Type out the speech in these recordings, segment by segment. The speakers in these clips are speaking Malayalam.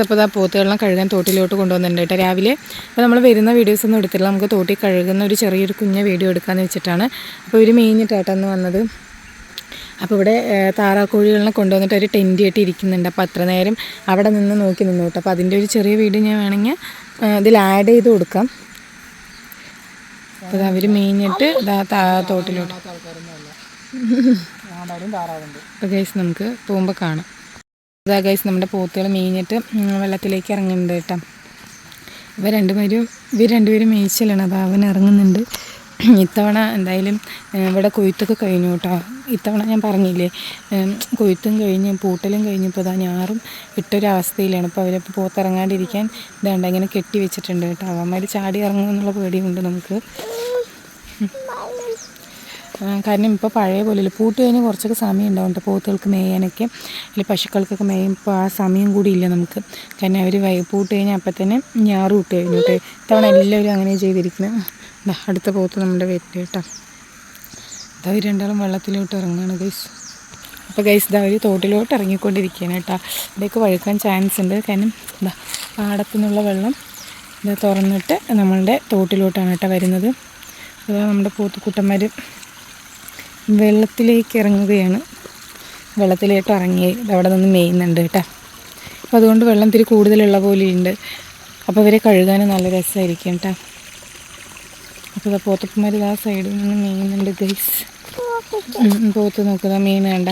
അപ്പോൾ ആ പോത്തുകളെ കഴുകാൻ തോട്ടിലോട്ട് കൊണ്ടുവന്നിട്ടുണ്ട് കേട്ടോ. രാവിലെ അപ്പോൾ നമ്മൾ വരുന്ന വീഡിയോസ് ഒന്നും എടുത്തില്ല നമുക്ക് തോട്ടിൽ കഴുകുന്ന ഒരു ചെറിയൊരു കുഞ്ഞ വീഡിയോ എടുക്കാമെന്ന് വെച്ചിട്ടാണ്. അപ്പോൾ ഇവർ മേഞ്ഞിട്ടാട്ടെന്ന് വന്നത്. അപ്പോൾ ഇവിടെ താറാക്കോഴികളെ കൊണ്ടുവന്നിട്ട് ഒരു ടെന്റ് ആയിട്ട് ഇരിക്കുന്നുണ്ട്. അപ്പോൾ അത്ര നേരം അവിടെ നിന്ന് നോക്കി നിന്നു കേട്ടോ. അപ്പോൾ അതിന്റെ ഒരു ചെറിയ വീഡിയോ ഞാൻ വേണമെങ്കിൽ ഇതിൽ ആഡ് ചെയ്ത് കൊടുക്കാം. അപ്പോൾ അവർ മെയിനിട്ട് തോട്ടിലോട്ട്. അപ്പോൾ ഗൈസ് നമുക്ക് പോകുമ്പോൾ കാണാം. ഇതാ ഗൈസ് നമ്മുടെ പോത്തുകൾ മേഞ്ഞിട്ട് വെള്ളത്തിലേക്ക് ഇറങ്ങുന്നുണ്ട് കേട്ടോ. ഇവ രണ്ടുപേരും ഇവർ രണ്ടുപേരും മേയിച്ചിലാണ് അപ്പോൾ അവൻ ഇറങ്ങുന്നുണ്ട്. ഇത്തവണ എന്തായാലും ഇവിടെ കൊയ്ത്തൊക്കെ കഴിഞ്ഞു കേട്ടോ. ഇത്തവണ ഞാൻ പറഞ്ഞില്ലേ കൊയ്ത്തും കഴിഞ്ഞ് പൂട്ടലും കഴിഞ്ഞപ്പോൾ ഇതാ ഞാറും ഇട്ടൊരവസ്ഥയിലാണ്. അപ്പോൾ അവരിപ്പോൾ പോത്തിറങ്ങാണ്ടിരിക്കാൻ ഇതാണ്ട് ഇങ്ങനെ കെട്ടി വെച്ചിട്ടുണ്ട് കേട്ടോ. അവന്മാർ ചാടി ഇറങ്ങുമെന്നുള്ള പേടിയുണ്ട് നമുക്ക്. കാരണം ഇപ്പോൾ പഴയ പോലെ പൂട്ട് കഴിഞ്ഞ് കുറച്ചൊക്കെ സമയം ഉണ്ടാവും പോത്തുകൾക്ക് മേയാനൊക്കെ അല്ലെങ്കിൽ പശുക്കൾക്കൊക്കെ മേയുമ്പോൾ ആ സമയം കൂടി ഇല്ല നമുക്ക്. കാരണം അവർ വൈ പൂട്ട് കഴിഞ്ഞാൽ അപ്പം തന്നെ ഞാറ് വിട്ട് കഴിഞ്ഞു കേട്ടോ ഇത്തവണ എല്ലാവരും അങ്ങനെ ചെയ്തിരിക്കുന്നത് അടുത്ത പോത്ത് നമ്മുടെ വെറ്റ് കേട്ടോ. അതവർ രണ്ടാളും വെള്ളത്തിലോട്ട് ഇറങ്ങുകയാണ് ഗൈസ് അപ്പോൾ ഗൈസ് ഇതാ അവർ തോട്ടിലോട്ട് ഇറങ്ങിക്കൊണ്ടിരിക്കുകയാണ് കേട്ടോ ഇവിടേക്ക് വഴുക്കാൻ ചാൻസ് ഉണ്ട്. കാരണം ഇതാ പാടത്തു നിന്നുള്ള വെള്ളം ഇത് തുറന്നിട്ട് നമ്മളുടെ തോട്ടിലോട്ടാണ് കേട്ടോ വരുന്നത്. അതാ നമ്മുടെ പോത്തുക്കുട്ടന്മാർ വെള്ളത്തിലേക്ക് ഇറങ്ങുകയാണ് വെള്ളത്തിലേക്ക് ഇറങ്ങി അവിടെ നിന്ന് മെയ്യുന്നുണ്ട് കേട്ടോ. അപ്പോൾ അതുകൊണ്ട് വെള്ളം തിരി കൂടുതലുള്ള പോലെയുണ്ട്. അപ്പോൾ ഇവരെ കഴുകാനും നല്ല രസമായിരിക്കും കേട്ടോ. അപ്പോൾ പോത്തപ്പന്മാർ ആ സൈഡിൽ നിന്ന് മെയ്യുന്നുണ്ട് ഗൈസ് പോത്ത് നോക്കുക മീൻ വേണ്ട.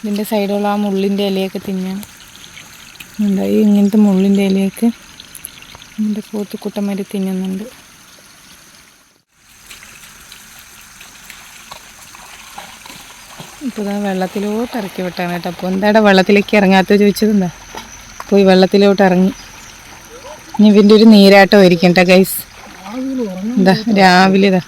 ഇതിന്റെ സൈഡുള്ള ആ മുള്ളിന്റെ ഇലയൊക്കെ തിന്നാൻ ഉണ്ടായി ഇങ്ങനത്തെ മുള്ളിന്റെ ഇലയൊക്കെ എന്റെ പോത്തുക്കുട്ടന്മാർ തിന്നുന്നുണ്ട്. ഇതാ വെള്ളത്തിലോട്ട് ഇറക്കി വിട്ടാണ് കേട്ടോ. അപ്പോൾ എന്താടാ വെള്ളത്തിലേക്ക് ഇറങ്ങാത്ത ചോദിച്ചത് എന്താ പോയി വെള്ളത്തിലോട്ട് ഇറങ്ങി. ഇനി ഇവന്റെ ഒരു നീരാട്ടമായിരിക്കും കേട്ടോ ഗൈസ് എന്താ രാവിലെ ഇതാ.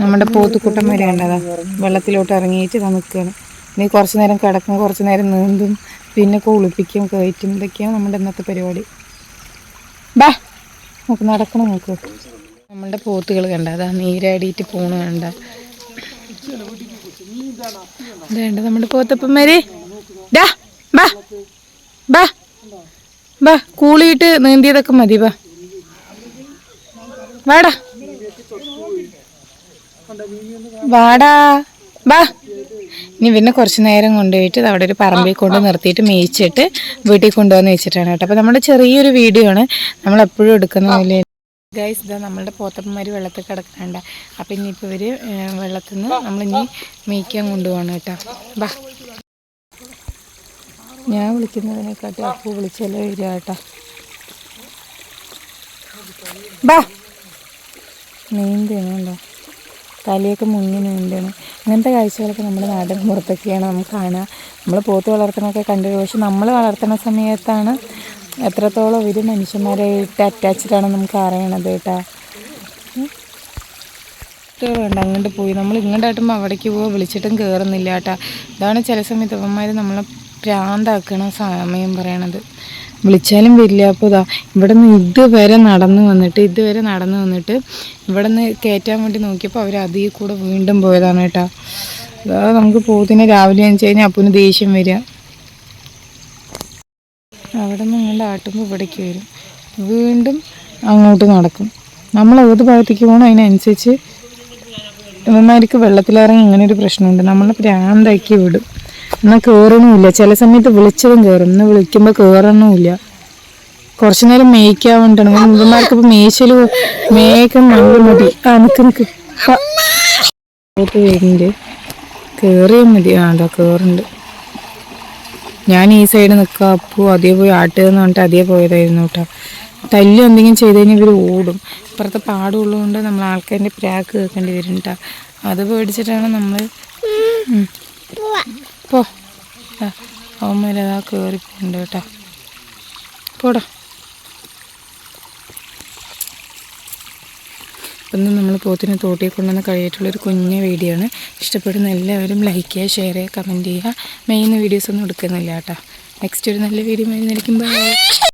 നമ്മുടെ പോത്തുക്കുട്ടം വരെ ഉണ്ടതാ വെള്ളത്തിലോട്ട് ഇറങ്ങിയിട്ട് ഇതാ നിൽക്കുകയാണ് ഇനി കുറച്ച് നേരം കിടക്കും കുറച്ച് നേരം നീന്തും പിന്നെ കുളിപ്പിക്കും കയറ്റും. ഇതൊക്കെയാണ് നമ്മുടെ ഇന്നത്തെ പരിപാടി. ബാ നമുക്ക് നടക്കണം നോക്ക്. നമ്മളുടെ പോത്തുകൾ കണ്ട അതാ നീരാടിയിട്ട് പോണ കണ്ട വേണ്ട നമ്മുടെ പോത്തപ്പന്മാര്. കൂളിയിട്ട് നീന്തിയതൊക്കെ മതി ബാ. വാടാ. വാടാ. ബാ. ഇനി പിന്നെ കുറച്ച് നേരം കൊണ്ടുപോയിട്ട് അവിടെ ഒരു പറമ്പിൽ കൊണ്ട് നിർത്തിയിട്ട് മേയിച്ചിട്ട് വീട്ടിൽ കൊണ്ടുവന്ന് വെച്ചിട്ടാണ് കേട്ടോ. അപ്പോൾ നമ്മുടെ ചെറിയൊരു വീഡിയോ ആണ്. നമ്മൾ എപ്പോഴും എടുക്കുന്ന ഗൈസ് ഇതാ നമ്മളുടെ പോത്തപ്പന്മാർ വെള്ളത്തിൽ കിടക്കണ്ട അപ്പം ഇനിയിപ്പോൾ ഇവർ വെള്ളത്തിൽ നിന്ന് നമ്മളിനി മേയ്ക്കാൻ കൊണ്ടുപോകണം കേട്ടോ. ബാ. ഞാൻ വിളിക്കുന്നതിനെക്കാട്ടി അപ്പു വിളിച്ചാലേ വരിക കേട്ടോ. ബാ. നീന്താണ് തലയൊക്കെ മുങ്ങി നീന്തണം അങ്ങനത്തെ കാഴ്ചകളൊക്കെ നമ്മുടെ നാടൻ പുറത്തൊക്കെയാണ് നമുക്ക് കാണുക നമ്മൾ പോത്ത് വളർത്തണമൊക്കെ കണ്ടു പക്ഷെ നമ്മൾ വളർത്തുന്ന സമയത്താണ് എത്രത്തോളം ഒരു മനുഷ്യന്മാരായിട്ട് അറ്റാച്ച്ഡ് ആണ് നമുക്ക് അറിയണത് കേട്ടാ വേണ്ട അങ്ങോട്ട് പോയി. നമ്മൾ ഇങ്ങോട്ടായിട്ടുമ്പോൾ അവിടേക്ക് പോവുക വിളിച്ചിട്ടും കയറുന്നില്ല കേട്ടാ ഇതാണ് ചില സമയത്ത് അവന്മാർ നമ്മളെ പ്രാന്താക്കണ സമയം പറയണത്. വിളിച്ചാലും വരില്ല. അപ്പോൾ ഇതാ ഇവിടെ നിന്ന് ഇതുവരെ നടന്നു വന്നിട്ട് ഇതുവരെ നടന്നു വന്നിട്ട് ഇവിടെ നിന്ന് കയറ്റാൻ വേണ്ടി നോക്കിയപ്പോൾ അവർ അതിൽ കൂടെ വീണ്ടും പോയതാണ് കേട്ടോ നമുക്ക് പോത്തിനെ രാവിലെ വെച്ച് കഴിഞ്ഞാൽ അപ്പന് ദേഷ്യം വരിക. അവിടെ നിന്ന് ഇങ്ങോട്ട് ആട്ടുമ്പോൾ ഇവിടേക്ക് വരും. വീണ്ടും അങ്ങോട്ട് നടക്കും. നമ്മൾ ഏത് ഭാഗത്തേക്ക് പോകണം അതിനനുസരിച്ച് ഇവന്മാർക്ക് വെള്ളത്തിലിറങ്ങി ഇങ്ങനെ ഒരു പ്രശ്നമുണ്ട്. നമ്മളെ പ്രാന്താക്കി വിടും. എന്നാൽ കയറണമില്ല ചില സമയത്ത് വിളിച്ചതും കയറും ഇന്ന് വിളിക്കുമ്പോൾ കയറണമില്ല കുറച്ചു നേരം മേയ്ക്കാൻ വേണ്ടിയാണ് ഇവന്മാർക്ക് ഇപ്പോൾ മേയ്ച്ചൽ മേയ്ക്കാൻ നല്ല മതി ആ നിൽക്ക് നിൽക്ക് കയറിയാൽ മതി. ആ അതാ കയറുന്നുണ്ട് ഞാൻ ഈ സൈഡ് നിൽക്കുക അപ്പോൾ അതേ പോയി ആട്ടുകയെന്ന് പറഞ്ഞിട്ട് അതേ പോയതായിരുന്നു കേട്ടോ. തല്ല് എന്തെങ്കിലും ചെയ്ത് കഴിഞ്ഞാൽ ഇവർ ഓടും. ഇപ്പുറത്തെ പാടുള്ളതുകൊണ്ട് നമ്മൾ ആൾക്കാരിന്റെ പ്രാക്ക് കേൾക്കേണ്ടി വരും കേട്ടോ അത് പേടിച്ചിട്ടാണ് നമ്മൾ പോ. അവന്മാരതാ കയറി പോകണ്ട കേട്ടോ. പോടാ ഇന്ന് നമ്മൾ പോത്തിനെ തോട്ടിൽ കൊണ്ടുവന്ന് കഴിയിട്ടുള്ളൊരു കുഞ്ഞ് വീഡിയോ ആണ് ഇഷ്ടപ്പെടുന്ന എല്ലാവരും ലൈക്ക് ചെയ്യുക ഷെയർ ചെയ്യുക കമന്റ് ചെയ്യുക. മെയിൻ വീഡിയോസ് ഒന്നും എടുക്കുന്നില്ല കേട്ടോ. നെക്സ്റ്റ് ഒരു നല്ല വീഡിയോ മെയിൻ ബൈ